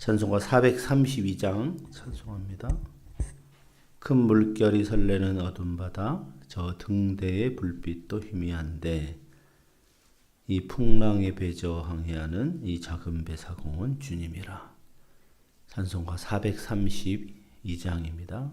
찬송가 432장 찬송합니다. 큰 물결이 설레는 어둠 바다 저 등대의 불빛도 희미한데 이 풍랑의 배저 항해하는 이 작은 배 사공은 주님이라. 찬송가 432장입니다.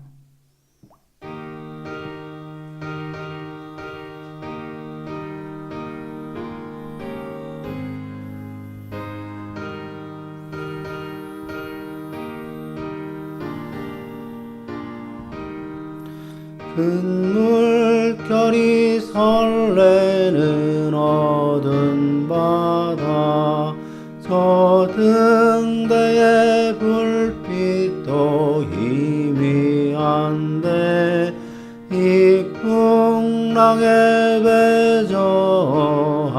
큰 물결이 설레는 어두운 바다 저 등대의 불빛도 희미한데 이 풍랑의 배저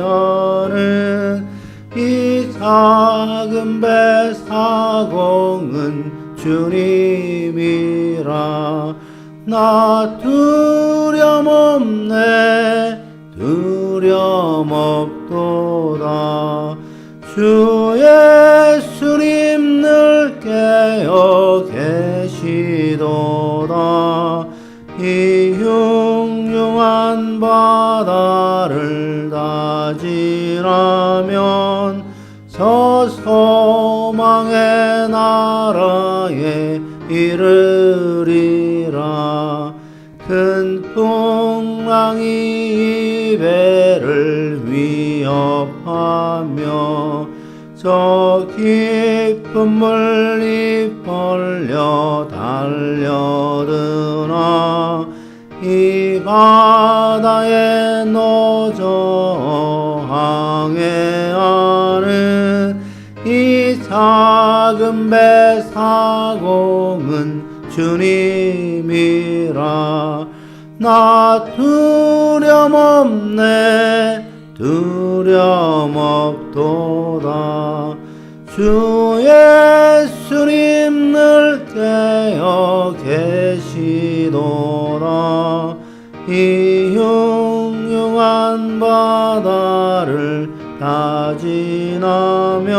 항해하는 이 작은 배 사공은 주님이라 나 두려움 없네 두려움 없도다. 주 예수님 늘 깨어 계시도다. 이 흉흉한 바다를 다지라면 저 소망의 나라에 이르 하며 저 깊은 물이 벌려 달려드나 이 바다에 노저 항해하는 이 작은 배 사공은 주님이라. 나 두려움 없네 두려움 없도다. 주 예수님 늘 깨어 계시도다 이 흉흉한 바다를 다 지나면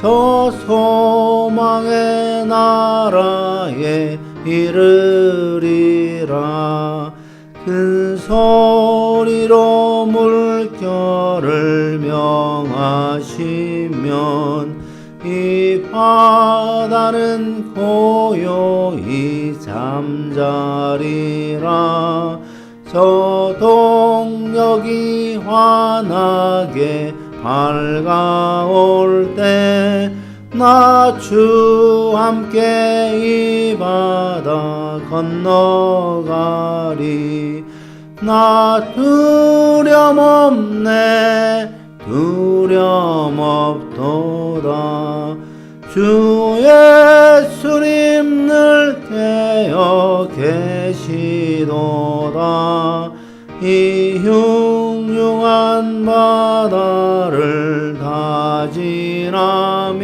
저 소망의 나라에 이르리라. 큰 소 리로 물결을 명하시면 이 바다는 고요히 잠자리라. 저 동력이 환하게 밝아올 때 나 주 함께 이 바다 건너가리 나 두려움 없네 두려움 없도다. 주 예수님 늘 깨어 계시도다. 이 흉흉한 바다를 다 지나면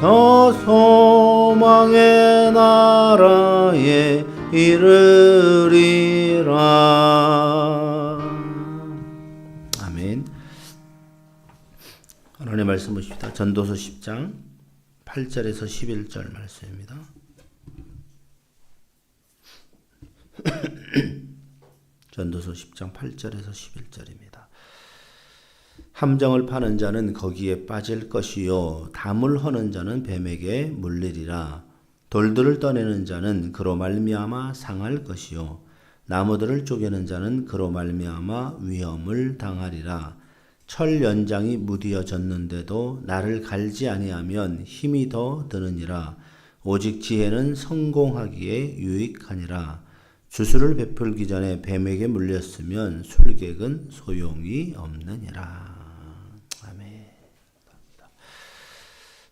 저 소망의 나라에 이르 말씀 보십시다. 전도서 10장 8절에서 11절 말씀입니다. 전도서 10장 8절에서 11절입니다. 함정을 파는 자는 거기에 빠질 것이요 담을 허는 자는 뱀에게 물리리라. 돌들을 떠내는 자는 그로 말미암아 상할 것이요 나무들을 쪼개는 자는 그로 말미암아 위험을 당하리라 철 연장이 무디어졌는데도 나를 갈지 아니하면 힘이 더 드느니라. 오직 지혜는 성공하기에 유익하니라. 주술을 베풀기 전에 뱀에게 물렸으면 술객은 소용이 없느니라. 아멘.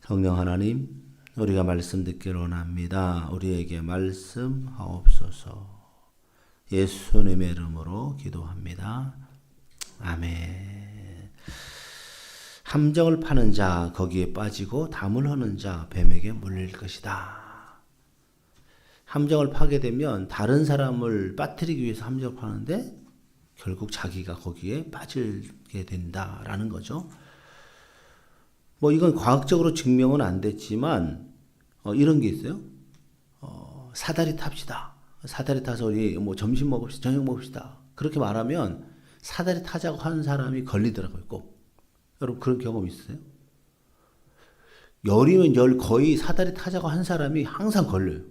성령 하나님 우리가 말씀 듣기를 원합니다. 우리에게 말씀하옵소서. 예수님의 이름으로 기도합니다. 아멘 함정을 파는 자 거기에 빠지고 담을 허는 자 뱀에게 물릴 것이다. 함정을 파게 되면 다른 사람을 빠뜨리기 위해서 함정을 파는데 결국 자기가 거기에 빠지게 된다라는 거죠. 뭐 이건 과학적으로 증명은 안 됐지만 어, 이런 게 있어요. 어, 사다리 탑시다. 사다리 타서 우리 뭐 점심 먹읍시다. 저녁 먹읍시다. 그렇게 말하면 사다리 타자고 하는 사람이 걸리더라고요. 꼭. 여러분 그런 경험 있으세요? 열이면 열 거의 사다리 타자고 한 사람이 항상 걸려요.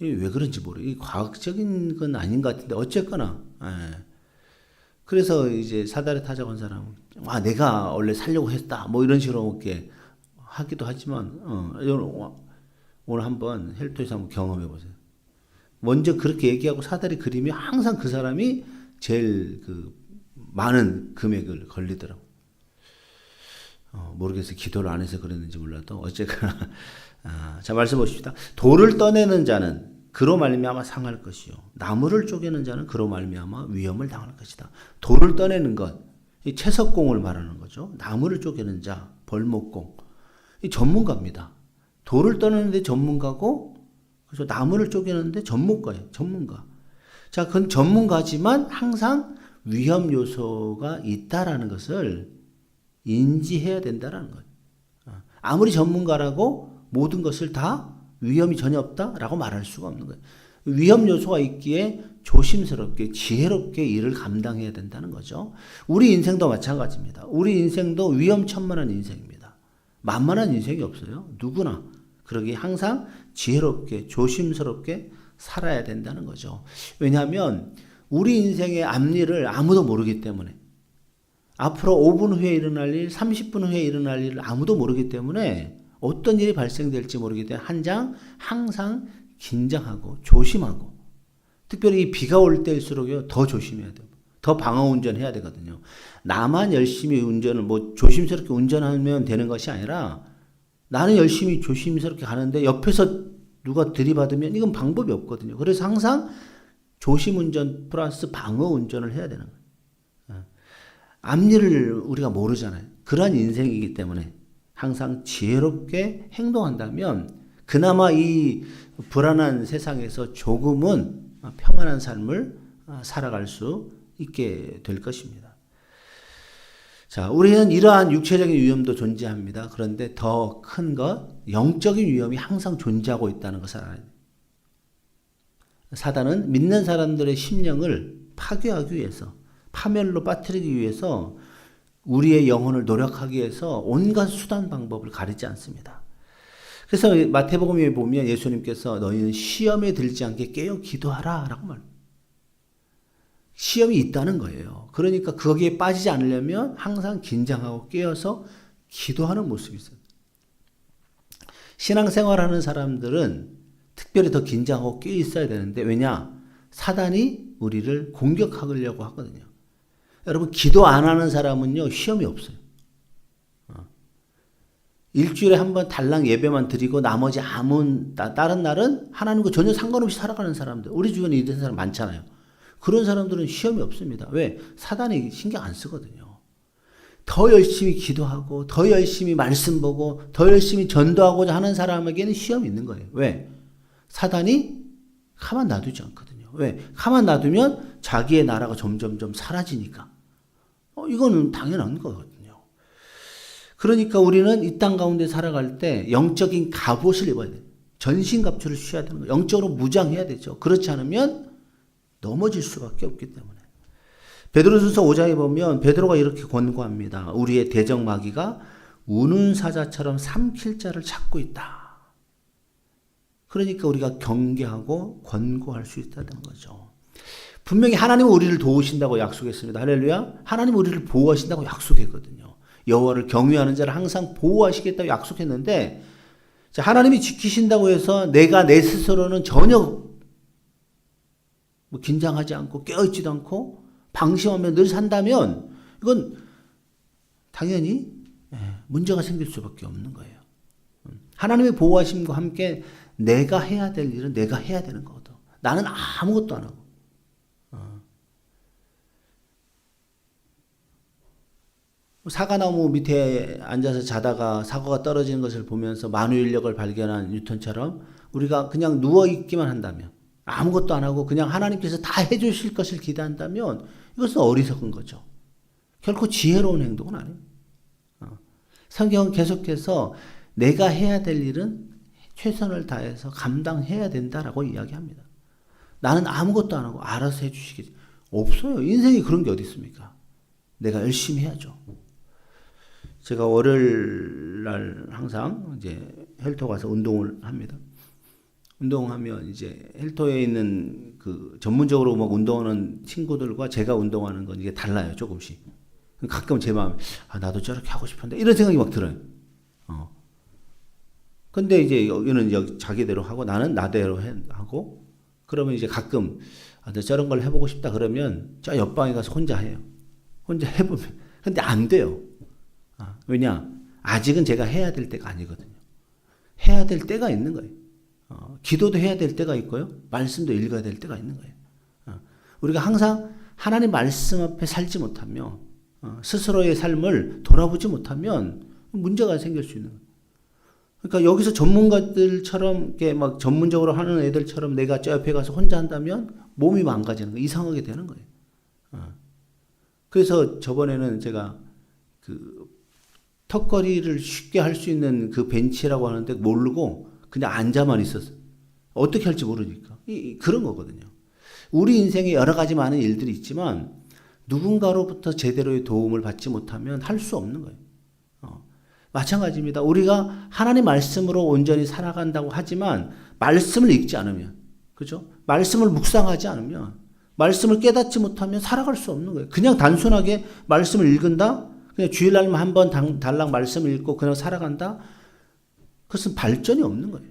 왜 그런지 모르. 이 과학적인 건 아닌 것 같은데 어쨌거나. 예. 그래서 이제 사다리 타자고 한 사람은 와 내가 원래 살려고 했다 뭐 이런 식으로 이렇게 하기도 하지만 어, 오늘 한번 헬토에서 한번 경험해 보세요. 먼저 그렇게 얘기하고 사다리 그림이 항상 그 사람이 제일 그 많은 금액을 걸리더라고. 어, 모르겠어요. 기도를 안 해서 그랬는지 몰라도 어쨌거나 아, 자 말씀 보십시다. 돌을 떠내는 자는 그로 말미암아 상할 것이요 나무를 쪼개는 자는 그로 말미암아 위험을 당할 것이다. 돌을 떠내는 것, 이 채석공을 말하는 거죠. 나무를 쪼개는 자, 벌목공, 이 전문가입니다. 돌을 떠내는데 전문가고, 그래서 나무를 쪼개는데 전문가예요. 전문가. 자, 그건 전문가지만 항상 위험 요소가 있다라는 것을 인지해야 된다라는 거예요. 어, 아무리 전문가라고 모든 것을 다 위험이 전혀 없다라고 말할 수가 없는 거예요. 위험 요소가 있기에 조심스럽게 지혜롭게 일을 감당해야 된다는 거죠. 우리 인생도 마찬가지입니다. 우리 인생도 위험천만한 인생입니다. 만만한 인생이 없어요. 누구나 그러기 항상 지혜롭게 조심스럽게 살아야 된다는 거죠. 왜냐하면 우리 인생의 앞일을 아무도 모르기 때문에 앞으로 5분 후에 일어날 일, 30분 후에 일어날 일을 아무도 모르기 때문에 어떤 일이 발생될지 모르기 때문에 한장 항상 긴장하고 조심하고 특별히 비가 올 때일수록요 더 조심해야 돼요. 더 방어 운전해야 되거든요. 나만 열심히 운전을 뭐 조심스럽게 운전하면 되는 것이 아니라 나는 열심히 조심스럽게 가는데 옆에서 누가 들이받으면 이건 방법이 없거든요. 그래서 항상 조심 운전 플러스 방어 운전을 해야 되는 거예요. 앞일을 우리가 모르잖아요. 그러한 인생이기 때문에 항상 지혜롭게 행동한다면 그나마 이 불안한 세상에서 조금은 평안한 삶을 살아갈 수 있게 될 것입니다. 자, 우리는 이러한 육체적인 위험도 존재합니다. 그런데 더 큰 것, 영적인 위험이 항상 존재하고 있다는 것을 알아야 돼요. 사단은 믿는 사람들의 심령을 파괴하기 위해서 파멸로 빠뜨리기 위해서 우리의 영혼을 노력하기 위해서 온갖 수단 방법을 가리지 않습니다. 그래서 마태복음에 보면 예수님께서 너희는 시험에 들지 않게 깨어 기도하라라고 말. 시험이 있다는 거예요. 그러니까 거기에 빠지지 않으려면 항상 긴장하고 깨어서 기도하는 모습이 있어요. 신앙생활 하는 사람들은 특별히 더 긴장하고 깨어 있어야 되는데 왜냐? 사단이 우리를 공격하려고 하거든요. 여러분 기도 안 하는 사람은요 시험이 없어요. 어. 일주일에 한 번 달랑 예배만 드리고 나머지 아무 다른 날은 하나님과 전혀 상관없이 살아가는 사람들 우리 주변에 이런 사람 많잖아요. 그런 사람들은 시험이 없습니다. 왜? 사단이 신경 안 쓰거든요. 더 열심히 기도하고 더 열심히 말씀 보고 더 열심히 전도하고자 하는 사람에게는 시험이 있는 거예요. 왜? 사단이 가만 놔두지 않거든요. 왜? 가만 놔두면 자기의 나라가 점점점 사라지니까. 어, 이거는 당연한 거거든요. 그러니까 우리는 이 땅 가운데 살아갈 때 영적인 갑옷을 입어야 돼요. 전신 갑주를 취해야 되는 거예요. 영적으로 무장해야 되죠. 그렇지 않으면 넘어질 수밖에 없기 때문에. 베드로전서 5장에 보면 베드로가 이렇게 권고합니다. 우리의 대적 마귀가 우는 사자처럼 삼킬 자를 찾고 있다. 그러니까 우리가 경계하고 권고할 수 있다는 거죠. 분명히 하나님은 우리를 도우신다고 약속했습니다. 할렐루야. 하나님 우리를 보호하신다고 약속했거든요. 여호와를 경외하는 자를 항상 보호하시겠다고 약속했는데 자, 하나님이 지키신다고 해서 내가 내 스스로는 전혀 뭐 긴장하지 않고 깨어있지도 않고 방심하며 늘 산다면 이건 당연히 예, 문제가 생길 수밖에 없는 거예요. 음, 하나님의 보호하심과 함께 내가 해야 될 일은 내가 해야 되는 거거든. 나는 아무것도 안 하고. 어. 사과나무 밑에 앉아서 자다가 사과가 떨어지는 것을 보면서 만유인력을 발견한 뉴턴처럼 우리가 그냥 누워 있기만 한다면 아무것도 안 하고 그냥 하나님께서 다 해주실 것을 기대한다면 이것은 어리석은 거죠. 결코 지혜로운 행동은 아니에요. 어. 성경은 계속해서 내가 해야 될 일은 최선을 다해서 감당해야 된다라고 이야기합니다. 나는 아무것도 안 하고 알아서 해주시겠지. 없어요. 인생이 그런 게 어디 있습니까? 내가 열심히 해야죠. 제가 월요일 날 항상 이제 헬토 가서 운동을 합니다. 운동하면 이제 헬토에 있는 그 전문적으로 막 운동하는 친구들과 제가 운동하는 건 이게 달라요 조금씩. 가끔 제 마음 아 나도 저렇게 하고 싶은데 이런 생각이 막 들어요. 어. 근데 이제 여기는 여기 자기대로 하고 나는 나대로 해, 하고 그러면 이제 가끔 아, 나 저런 걸 해보고 싶다 그러면 저 옆방에 가서 혼자 해요. 혼자 해보면 근데 안 돼요. 아, 왜냐 아직은 제가 해야 될 때가 아니거든요. 해야 될 때가 있는 거예요. 어, 기도도 해야 될 때가 있고요. 말씀도 읽어야 될 때가 있는 거예요. 어, 우리가 항상 하나님 말씀 앞에 살지 못하며 어, 스스로의 삶을 돌아보지 못하면 문제가 생길 수 있는 거예요. 그러니까 여기서 전문가들처럼 이렇게 막 전문적으로 하는 애들처럼 내가 저 옆에 가서 혼자 한다면 몸이 망가지는 거예요. 이상하게 되는 거예요. 어. 그래서 저번에는 제가 그 턱걸이를 쉽게 할 수 있는 그 벤치라고 하는데 모르고 그냥 앉아만 있었어. 어떻게 할지 모르니까. 이, 이, 그런 거거든요. 우리 인생에 여러 가지 많은 일들이 있지만 누군가로부터 제대로의 도움을 받지 못하면 할 수 없는 거예요. 어. 마찬가지입니다. 우리가 하나님 말씀으로 온전히 살아간다고 하지만 말씀을 읽지 않으면, 그죠? 말씀을 묵상하지 않으면, 말씀을 깨닫지 못하면 살아갈 수 없는 거예요. 그냥 단순하게 말씀을 읽은다? 그냥 주일날만 한 번 달랑 말씀을 읽고 그냥 살아간다? 그것은 발전이 없는 거예요.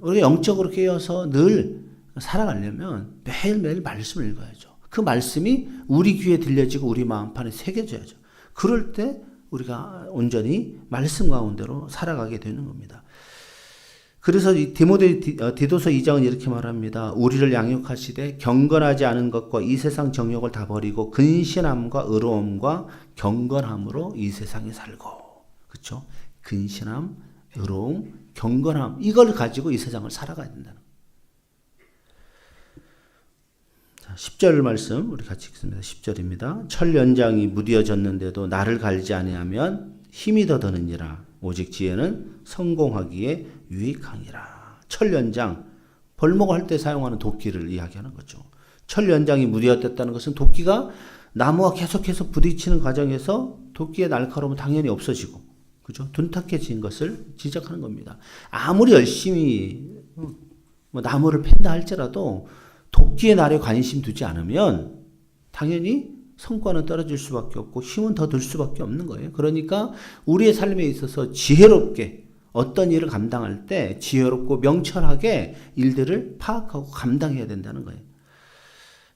우리가 영적으로 깨어서 늘 살아가려면 매일매일 말씀을 읽어야죠. 그 말씀이 우리 귀에 들려지고 우리 마음판에 새겨져야죠. 그럴 때 우리가 온전히 말씀 가운데로 살아가게 되는 겁니다. 그래서 디모데 디도서 2장은 이렇게 말합니다. 우리를 양육하시되 경건하지 않은 것과 이 세상 정욕을 다 버리고 근신함과 의로움과 경건함으로 이 세상에 살고 그렇죠? 근신함, 의로움, 경건함 이걸 가지고 이 세상을 살아가야 된다는. 자, 10절 말씀 우리 같이 읽습니다. 10절입니다. 철 연장이 무디어졌는데도 나를 갈지 아니하면 힘이 더 드느니라. 오직 지혜는 성공하기에 유익하니라. 철 연장 벌목을 할때 사용하는 도끼를 이야기하는 거죠. 철 연장이 무디었다는 것은 도끼가 나무와 계속해서 부딪히는 과정에서 도끼의 날카로움은 당연히 없어지고 그죠? 둔탁해진 것을 지적하는 겁니다. 아무리 열심히 뭐 나무를 팬다 할지라도 도끼의 날에 관심 두지 않으면 당연히 성과는 떨어질 수밖에 없고 힘은 더 들 수밖에 없는 거예요. 그러니까 우리의 삶에 있어서 지혜롭게 어떤 일을 감당할 때 지혜롭고 명철하게 일들을 파악하고 감당해야 된다는 거예요.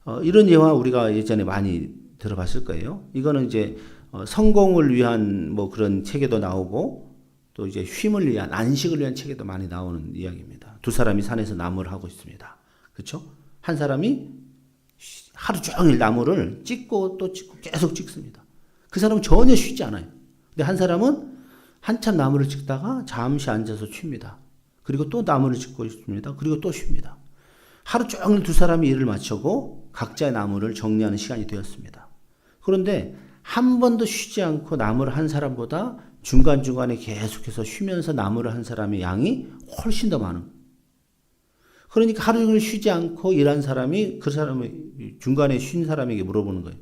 어, 이런 예화 우리가 예전에 많이 들어봤을 거예요. 이거는 이제 어, 성공을 위한 뭐 그런 책에도 나오고 또 이제 쉼을 위한 안식을 위한 책에도 많이 나오는 이야기입니다. 두 사람이 산에서 나무를 하고 있습니다. 그렇죠? 한 사람이 하루 종일 나무를 찍고 또 찍고 계속 찍습니다. 그 사람은 전혀 쉬지 않아요. 근데 한 사람은 한참 나무를 찍다가 잠시 앉아서 쉽니다. 그리고 또 나무를 찍고 있습니다. 그리고 또 쉽니다. 하루 종일 두 사람이 일을 마치고 각자의 나무를 정리하는 시간이 되었습니다. 그런데 한 번도 쉬지 않고 나무를 한 사람보다 중간중간에 계속해서 쉬면서 나무를 한 사람의 양이 훨씬 더 많은 그러니까 하루 종일 쉬지 않고 일한 사람이 그 사람의 중간에 쉰 사람에게 물어보는 거예요.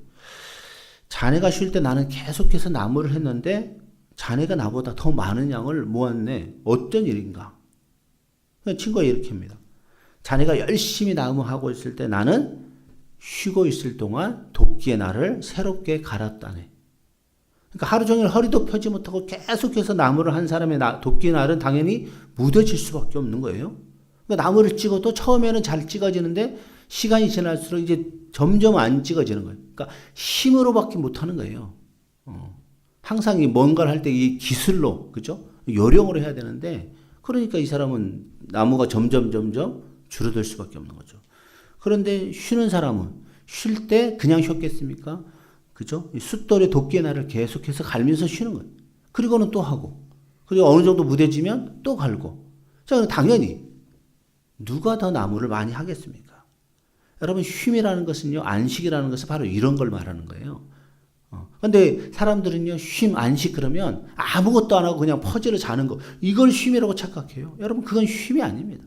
자네가 쉴 때 나는 계속해서 나무를 했는데 자네가 나보다 더 많은 양을 모았네. 어떤 일인가? 그러니까 친구가 이렇게 합니다. 자네가 열심히 나무하고 있을 때 나는 쉬고 있을 동안 도끼의 날을 새롭게 갈았다네. 그러니까 하루 종일 허리도 펴지 못하고 계속해서 나무를 한 사람의 나, 도끼의 날은 당연히 무뎌질 수밖에 없는 거예요. 그러니까 나무를 찍어도 처음에는 잘 찍어지는데 시간이 지날수록 이제 점점 안 찍어지는 거예요. 그러니까 힘으로밖에 못 하는 거예요. 어. 항상 이 뭔가를 할 때 이 기술로, 그죠? 요령으로 해야 되는데, 그러니까 이 사람은 나무가 점점 점점 줄어들 수밖에 없는 거죠. 그런데 쉬는 사람은 쉴 때 그냥 쉬었겠습니까? 그죠? 이 숫돌의 도끼의 날을 계속해서 갈면서 쉬는 거예요. 그리고는 또 하고, 그리고 어느 정도 무뎌지면 또 갈고. 자, 당연히 누가 더 나무를 많이 하겠습니까? 여러분 쉼이라는 것은요 안식이라는 것은 바로 이런 걸 말하는 거예요. 어. 근데 사람들은요 쉼 안식 그러면 아무것도 안 하고 그냥 퍼즐을 자는 거 이걸 쉼이라고 착각해요. 여러분 그건 쉼이 아닙니다.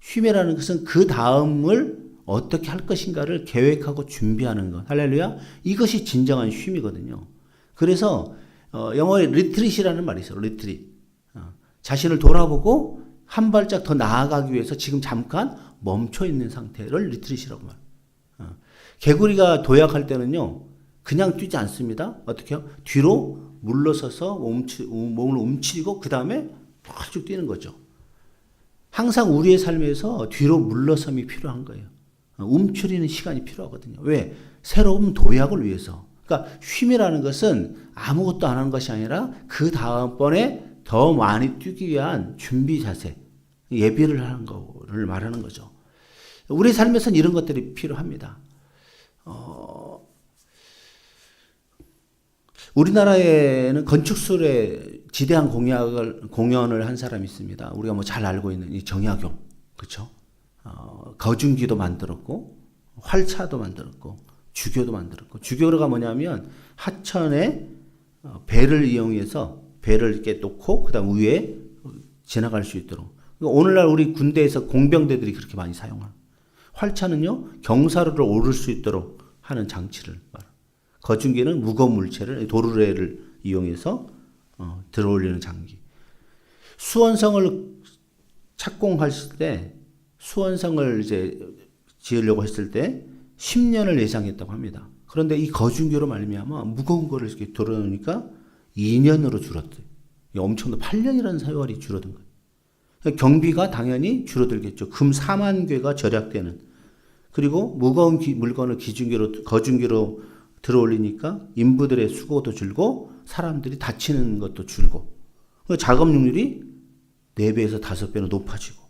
쉼이라는 것은 그 다음을 어떻게 할 것인가를 계획하고 준비하는 것. 할렐루야. 이것이 진정한 쉼이거든요. 그래서 어, 영어에 리트릿이라는 말이 있어요. 리트릿. 어, 자신을 돌아보고 한 발짝 더 나아가기 위해서 지금 잠깐 멈춰 있는 상태를 리트릿이라고 말해요. 어. 개구리가 도약할 때는요, 그냥 뛰지 않습니다. 어떻게 요 뒤로 물러서서 몸치, 몸을 움츠리고 그 다음에 쭉 뛰는 거죠. 항상 우리의 삶에서 뒤로 물러섬이 필요한 거예요. 어, 움츠리는 시간이 필요하거든요. 왜? 새로운 도약을 위해서. 그러니까 쉼이라는 것은 아무것도 안 하는 것이 아니라 그 다음번에 더 많이 뛰기 위한 준비 자세, 예비를 하는 거를 말하는 거죠. 우리 삶에서는 이런 것들이 필요합니다. 어, 우리나라에는 건축술에 지대한 공약을, 공연을 한 사람이 있습니다. 우리가 뭐 잘 알고 있는 이 정약용. 그쵸? 어, 거중기도 만들었고, 활차도 만들었고, 주교도 만들었고, 주교가 뭐냐면 하천에 어, 배를 이용해서 배를 이렇게 놓고, 그 다음 위에 지나갈 수 있도록. 그러니까 오늘날 우리 군대에서 공병대들이 그렇게 많이 사용하는. 활차는요, 경사로를 오를 수 있도록 하는 장치를 말합니다. 거중기는 무거운 물체를 도르래를 이용해서 어, 들어올리는 장기. 수원성을 착공했을 때 수원성을 이제 지으려고 했을 때 10년을 예상했다고 합니다. 그런데 이 거중기로 말미암아 무거운 거를 이렇게 들어놓으니까 2년으로 줄었대요. 엄청난 8년이라는 세월이 줄어든 거예요. 그러니까 경비가 당연히 줄어들겠죠. 금 4만 괴가 절약되는. 그리고 무거운 기, 물건을 기중기로 거중기로 들어올리니까 인부들의 수고도 줄고 사람들이 다치는 것도 줄고 작업률이 4배에서 5배로 높아지고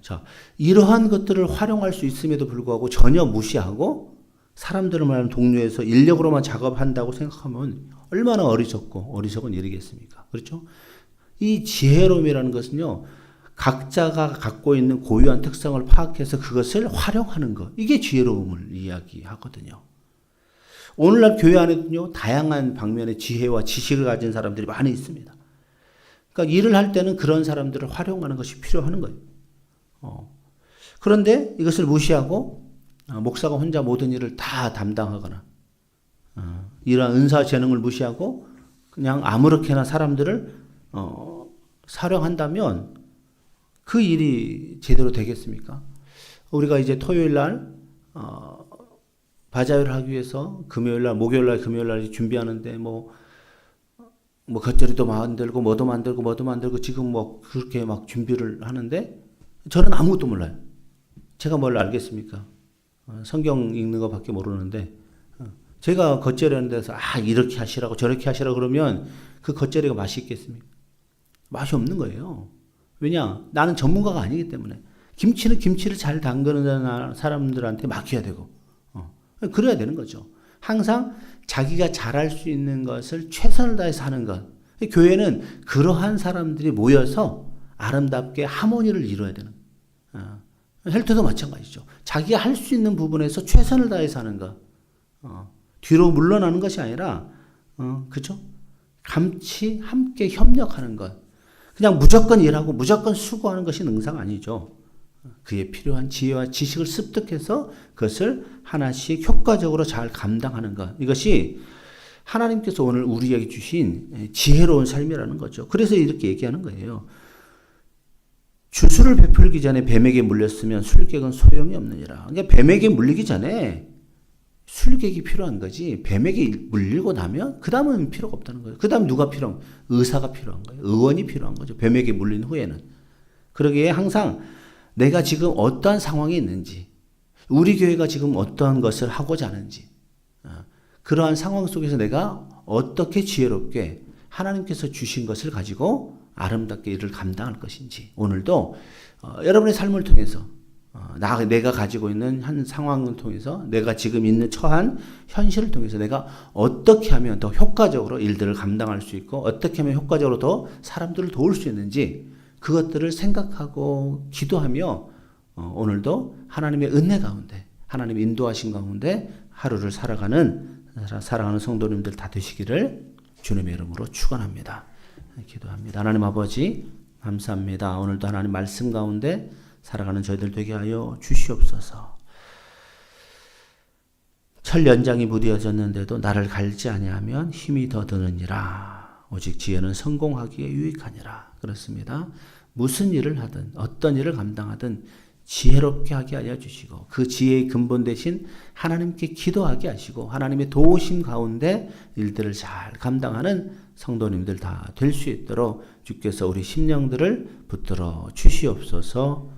자 이러한 것들을 활용할 수 있음에도 불구하고 전혀 무시하고 사람들을 말하는 동료에서 인력으로만 작업한다고 생각하면 얼마나 어리석고 어리석은 일이겠습니까? 그렇죠? 이 지혜로움이라는 것은요, 각자가 갖고 있는 고유한 특성을 파악해서 그것을 활용하는 것. 이게 지혜로움을 이야기하거든요. 오늘날 교회 안에는요, 다양한 방면의 지혜와 지식을 가진 사람들이 많이 있습니다. 그러니까 일을 할 때는 그런 사람들을 활용하는 것이 필요한 거예요. 어. 그런데 이것을 무시하고 어, 목사가 혼자 모든 일을 다 담당하거나 어, 이러한 은사 재능을 무시하고 그냥 아무렇게나 사람들을 어, 사령한다면 그 일이 제대로 되겠습니까? 우리가 이제 토요일 날 어, 바자회를 하기 위해서 금요일 날, 목요일 날, 금요일 날 준비하는데 뭐, 뭐 겉절이도 만들고 뭐도 만들고 뭐도 만들고 지금 뭐 그렇게 막 준비를 하는데 저는 아무것도 몰라요. 제가 뭘 알겠습니까? 어, 성경 읽는 것밖에 모르는데 어, 제가 겉절이 하는 데서 아 이렇게 하시라고 저렇게 하시라고 그러면 그 겉절이가 맛이 있겠습니까? 맛이 없는 거예요. 왜냐? 나는 전문가가 아니기 때문에. 김치는 김치를 잘 담그는 사람들한테 맡겨야 되고, 어. 그래야 되는 거죠. 항상 자기가 잘할 수 있는 것을 최선을 다해서 하는 것. 교회는 그러한 사람들이 모여서 아름답게 하모니를 이루어야 되는. 어. 헬트도 마찬가지죠. 자기가 할 수 있는 부분에서 최선을 다해서 하는 것. 어. 뒤로 물러나는 것이 아니라, 어, 그죠? 감치 함께 협력하는 것. 그냥 무조건 일하고 무조건 수고하는 것이 능사가 아니죠. 그에 필요한 지혜와 지식을 습득해서 그것을 하나씩 효과적으로 잘 감당하는 것. 이것이 하나님께서 오늘 우리에게 주신 지혜로운 삶이라는 거죠. 그래서 이렇게 얘기하는 거예요. 주술을 베풀기 전에 뱀에게 물렸으면 술객은 소용이 없느니라. 그러니까 뱀에게 물리기 전에 술객이 필요한 거지. 뱀에게 물리고 나면 그 다음은 필요가 없다는 거예요. 그 다음 누가 필요한 거예요? 의사가 필요한 거예요. 의원이 필요한 거죠. 뱀에게 물린 후에는. 그러기에 항상 내가 지금 어떠한 상황에 있는지, 우리 교회가 지금 어떠한 것을 하고자 하는지, 어, 그러한 상황 속에서 내가 어떻게 지혜롭게 하나님께서 주신 것을 가지고 아름답게 일을 감당할 것인지 오늘도 어, 여러분의 삶을 통해서 어, 나 내가 가지고 있는 한 상황을 통해서 내가 지금 있는 처한 현실을 통해서 내가 어떻게 하면 더 효과적으로 일들을 감당할 수 있고 어떻게 하면 효과적으로 더 사람들을 도울 수 있는지 그것들을 생각하고 기도하며 어, 오늘도 하나님의 은혜 가운데 하나님의 인도하신 가운데 하루를 살아가는 살아가는 성도님들 다 되시기를 주님의 이름으로 축원합니다. 기도합니다. 하나님 아버지 감사합니다. 오늘도 하나님 말씀 가운데 살아가는 저희들 되게 하여 주시옵소서. 철 연장이 무뎌졌는데도 나를 갈지 아니하면 힘이 더 드느니라. 오직 지혜는 성공하기에 유익하니라. 그렇습니다. 무슨 일을 하든 어떤 일을 감당하든 지혜롭게 하게 하여 주시고 그 지혜의 근본 대신 하나님께 기도하게 하시고 하나님의 도우심 가운데 일들을 잘 감당하는 성도님들 다 될 수 있도록 주께서 우리 심령들을 붙들어 주시옵소서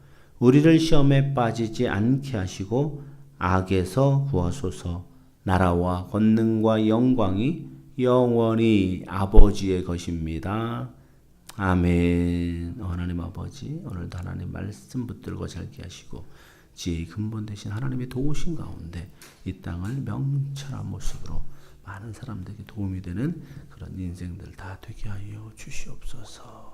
우리를 시험에 빠지지 않게 하시고 악에서 구하소서. 나라와 권능과 영광이 영원히 아버지의 것입니다. 아멘. 하나님 아버지, 오늘도 하나님 말씀 붙들고 살게 하시고 지혜의 근본 되신 하나님의 도우신 가운데 이 땅을 명철한 모습으로 많은 사람들에게 도움이 되는 그런 인생들 다 되게 하여 주시옵소서.